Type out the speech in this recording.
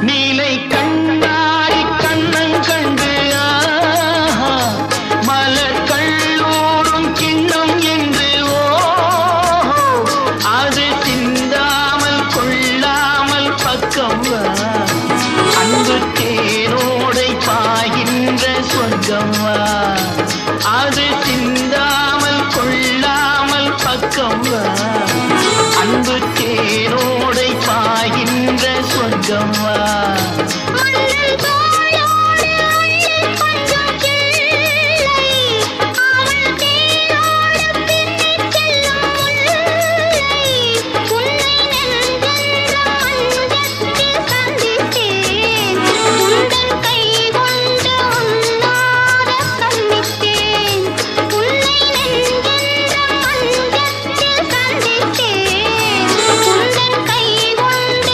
நீலை கண்ணாடி கண்ணன் கண்டு மலர் கல்லூரும் கிண்ணம் என்று ஓ அது சிந்தாமல் கொள்ளாமல் பக்கம் அன்பு தேரோடை பாகின்ற சொர்க்கம் அது சிந்தாமல் கொள்ளாமல் பக்கம் வா. Mama.